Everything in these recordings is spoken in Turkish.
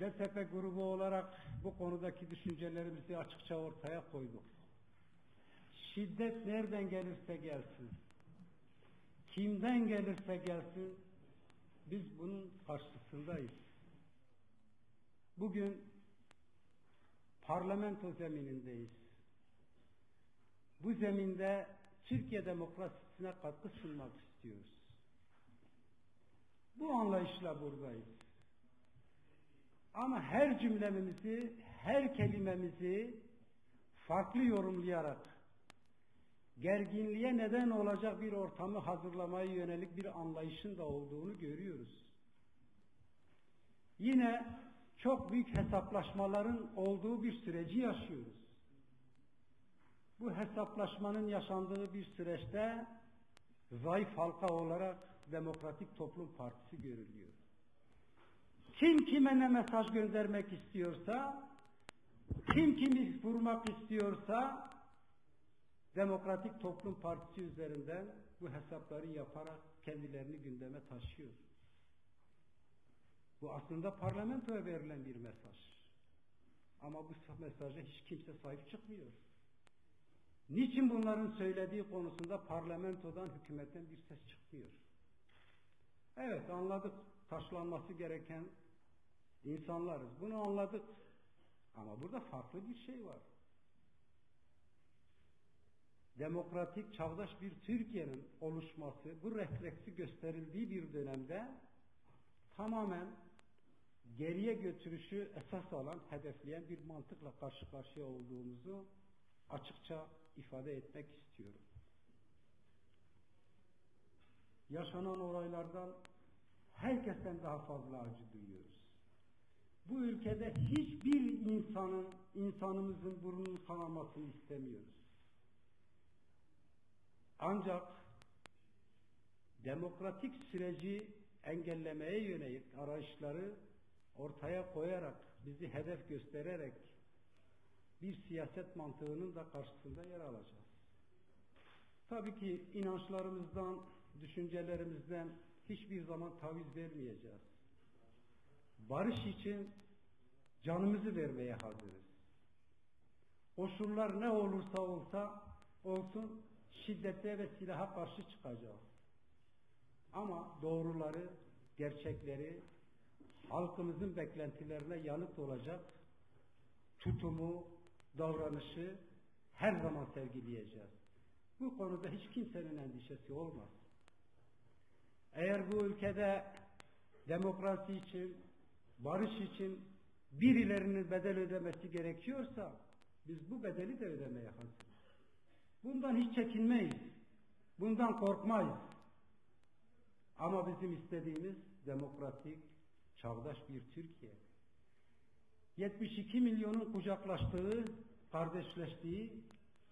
DTP grubu olarak bu konudaki düşüncelerimizi açıkça ortaya koyduk. Şiddet nereden gelirse gelsin, kimden gelirse gelsin, biz bunun karşısındayız. Bugün parlamento zeminindeyiz. Bu zeminde Türkiye demokrasisine katkı sunmak istiyoruz. Bu anlayışla buradayız. Ama her cümlemizi, her kelimemizi farklı yorumlayarak gerginliğe neden olacak bir ortamı hazırlamaya yönelik bir anlayışın da olduğunu görüyoruz. Yine çok büyük hesaplaşmaların olduğu bir süreci yaşıyoruz. Bu hesaplaşmanın yaşandığı bir süreçte zayıf halka olarak Demokratik Toplum Partisi görülüyor. Kim kime ne mesaj göndermek istiyorsa, kim kimi vurmak istiyorsa Demokratik Toplum Partisi üzerinden bu hesapları yaparak kendilerini gündeme taşıyor. Bu aslında parlamentoya verilen bir mesaj. Ama bu mesaja hiç kimse sahip çıkmıyor. Niçin bunların söylediği konusunda parlamentodan, hükümetten bir ses çıkmıyor? Evet anladık taşlanması gereken insanlarız. Bunu anladık. Ama burada farklı bir şey var. Demokratik, çağdaş bir Türkiye'nin oluşması, bu refleksi gösterildiği bir dönemde tamamen geriye götürüşü esas alan, hedefleyen bir mantıkla karşı karşıya olduğumuzu açıkça ifade etmek istiyorum. Yaşanan olaylardan herkesten daha fazla acı duyuyoruz. Bu ülkede hiçbir insanın, insanımızın burnunun kanamasını istemiyoruz. Ancak demokratik süreci engellemeye yönelik arayışları ortaya koyarak, bizi hedef göstererek bir siyaset mantığının da karşısında yer alacağız. Tabii ki inançlarımızdan, düşüncelerimizden hiçbir zaman taviz vermeyeceğiz. Barış için canımızı vermeye hazırız. Koşullar ne olursa olsa olsun şiddete ve silaha karşı çıkacağız. Ama doğruları, gerçekleri, halkımızın beklentilerine yanıt olacak tutumu, davranışı her zaman sergileyeceğiz. Bu konuda hiç kimsenin endişesi olmaz. Eğer bu ülkede demokrasi için, barış için birilerinin bedel ödemesi gerekiyorsa biz bu bedeli de ödemeye hazırız. Bundan hiç çekinmeyiz. Bundan korkmayız. Ama bizim istediğimiz demokratik, çağdaş bir Türkiye. 72 milyonun kucaklaştığı, kardeşleştiği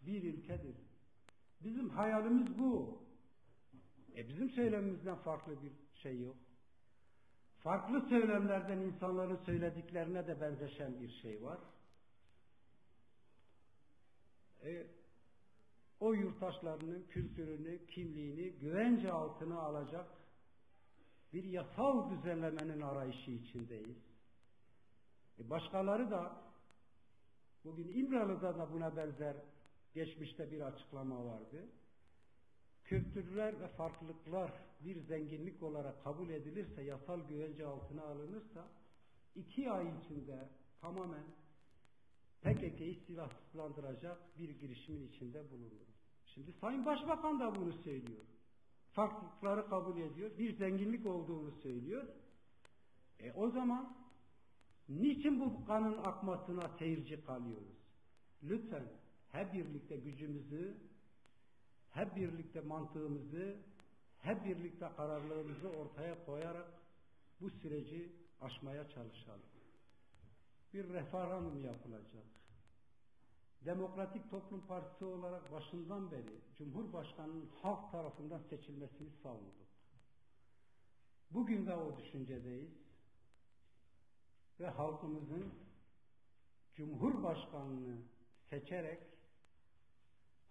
bir ülkedir. Bizim hayalimiz bu. E bizim söylemimizden farklı bir şey yok. Farklı söylemlerden insanların söylediklerine de benzeşen bir şey var. E, o yurttaşlarının kültürünü, kimliğini güvence altına alacak bir yasal düzenlemenin arayışı içindeyiz. E başkaları da bugün İmralı'da da buna benzer geçmişte bir açıklama vardı. Kültürler ve farklılıklar bir zenginlik olarak kabul edilirse, yasal güvence altına alınırsa iki ay içinde tamamen PKK'yı silahsızlandıracak bir girişimin içinde bulunur. Şimdi Sayın Başbakan da bunu söylüyor. Farklılıkları kabul ediyor. Bir zenginlik olduğunu söylüyor. E o zaman niçin bu kanın akmasına seyirci kalıyoruz? Lütfen hep birlikte gücümüzü, hep birlikte mantığımızı, hep birlikte kararlılığımızı ortaya koyarak bu süreci aşmaya çalışalım bir referandum yapılacak. Demokratik Toplum Partisi olarak başından beri Cumhurbaşkanı'nın halk tarafından seçilmesini savunduk. Bugün de o düşüncedeyiz. Ve halkımızın Cumhurbaşkanı'nı seçerek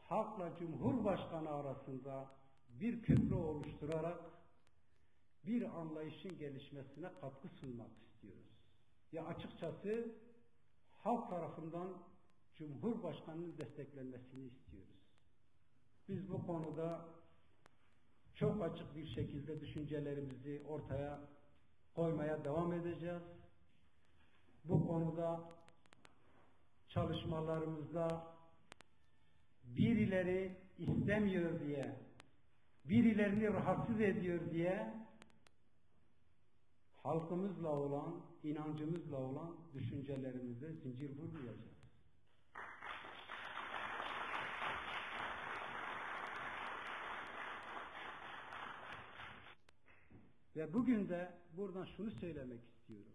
halkla Cumhurbaşkanı arasında bir köprü oluşturarak bir anlayışın gelişmesine katkı sunmak istiyoruz. Ya açıkçası halk tarafından Cumhurbaşkanı'nın desteklenmesini istiyoruz. Biz bu konuda çok açık bir şekilde düşüncelerimizi ortaya koymaya devam edeceğiz. Bu konuda çalışmalarımızda birileri istemiyor diye, birilerini rahatsız ediyor diye halkımızla olan, inancımızla olan düşüncelerimize zincir vurmayacağız. Ve bugün de buradan şunu söylemek istiyorum.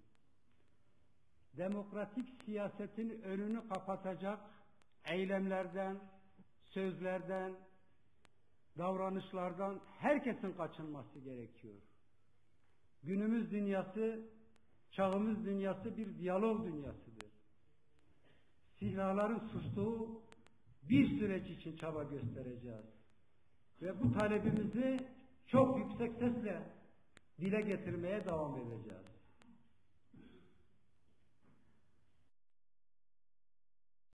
Demokratik siyasetin önünü kapatacak eylemlerden, sözlerden, davranışlardan herkesin kaçınması gerekiyor. Günümüz dünyası, çağımız dünyası bir diyalog dünyasıdır. Silahların sustuğu bir süreç için çaba göstereceğiz. Ve bu talebimizi çok yüksek sesle dile getirmeye devam edeceğiz.